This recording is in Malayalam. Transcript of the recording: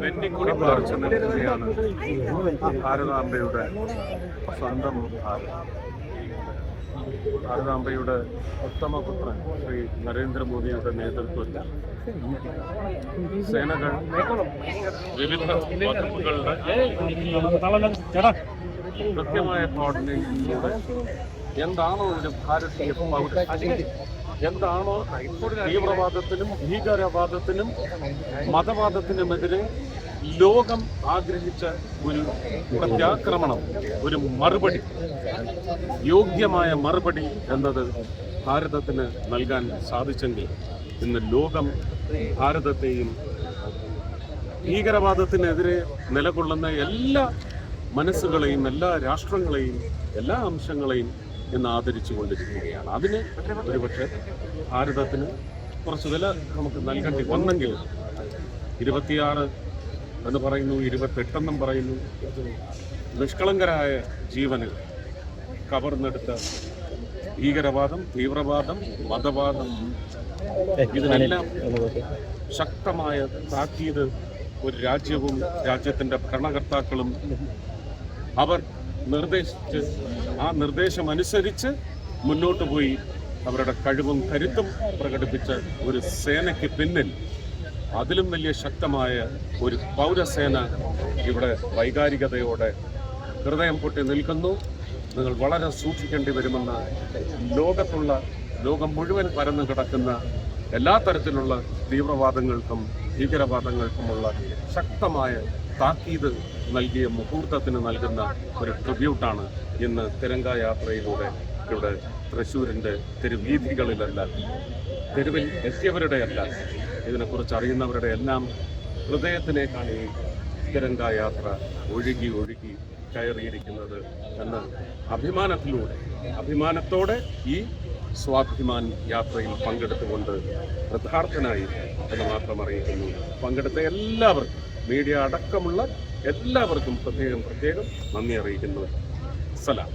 വെന്നിക്കുടി പറിച്ചു നിൽക്കുകയാണ് ഭാരതാംബയുടെ സ്വന്തം ഭാരതം ഭാരതാംബയുടെ ഉത്തമപുത്രൻ ശ്രീ നരേന്ദ്രമോദിയുടെ നേതൃത്വത്തിൽ സേനകൾ വിവിധ വകുപ്പുകളുടെ കൃത്യമായ കോർഡിനേഷനിലൂടെ എന്താണോ ഒരു ഭാരതീയ പൗരൻ എന്താണോ തീവ്രവാദത്തിനും ഭീകരവാദത്തിനും മതവാദത്തിനുമെതിരെ ലോകം ആഗ്രഹിച്ച ഒരു പ്രത്യാക്രമണം ഒരു മറുപടി യോഗ്യമായ മറുപടി എന്നത് ഭാരതത്തിന് നൽകാൻ സാധിച്ചെങ്കിൽ ഇന്ന് ലോകം ഭാരതത്തെയും ഭീകരവാദത്തിനെതിരെ നിലകൊള്ളുന്ന എല്ലാ മനസ്സുകളെയും എല്ലാ രാഷ്ട്രങ്ങളെയും എല്ലാ അംശങ്ങളെയും ഇന്ന് ആദരിച്ചു കൊണ്ടിരിക്കുകയാണ് അതിന് ഒരുപക്ഷെ ഭാരതത്തിന് കുറച്ച് വില നമുക്ക് നൽകേണ്ടി വന്നെങ്കിൽ ഇരുപത്തിയാറ് എന്ന് പറയുന്നു ഇരുപത്തെട്ടെന്നും പറയുന്നു. നിഷ്കളങ്കരായ ജീവന് കവർന്നെടുത്ത ഭീകരവാദം തീവ്രവാദം മതവാദം ഇതിനെല്ലാം ശക്തമായ താക്കീത് ഒരു രാജ്യവും രാജ്യത്തിന്റെ ഭരണകർത്താക്കളും അവർ നിർദ്ദേശിച്ച് ആ നിർദ്ദേശം അനുസരിച്ച് മുന്നോട്ട് പോയി അവരുടെ കഴിവും കരുത്തും പ്രകടിപ്പിച്ച ഒരു സേനയ്ക്ക് പിന്നിൽ അതിലും വലിയ ശക്തമായ ഒരു പൗരസേന ഇവിടെ വൈകാരികതയോടെ ഹൃദയം പൊട്ടി നിൽക്കുന്നു. നിങ്ങൾ വളരെ സൂക്ഷിക്കേണ്ടി വരുമെന്ന് ലോകത്തുള്ള ലോകം മുഴുവൻ പരന്നു കിടക്കുന്ന എല്ലാ തരത്തിലുള്ള തീവ്രവാദങ്ങൾക്കും ഭീകരവാദങ്ങൾക്കുമുള്ള ശക്തമായ താക്കീത് നൽകിയ മുഹൂർത്തത്തിന് നൽകുന്ന ഒരു ട്രിബ്യൂട്ടാണ് ഇന്ന് തിരങ്ക യാത്രയിലൂടെ ഇവിടെ തൃശ്ശൂരിന്റെ തെരുവീഥികളിലല്ല തെരുവിൽ എത്തിയവരുടെ അല്ല ഇതിനെക്കുറിച്ച് അറിയുന്നവരുടെ എല്ലാം ഹൃദയത്തിലേക്കാണ് ഈ തിരങ്ക യാത്ര ഒഴുകി ഒഴുകി കയറിയിരിക്കുന്നത് എന്ന് അഭിമാനത്തിലൂടെ അഭിമാനത്തോടെ ഈ സ്വാഭിമാൻ യാത്രയിൽ പങ്കെടുത്തുകൊണ്ട് കൃതാർത്ഥനായി എന്ന് മാത്രം അറിയിക്കുന്നു പങ്കെടുത്ത എല്ലാവർക്കും മീഡിയ അടക്കമുള്ള എല്ലാവർക്കും പ്രത്യേകം പ്രത്യേകം നന്ദി അറിയിക്കുന്നു. സലാം.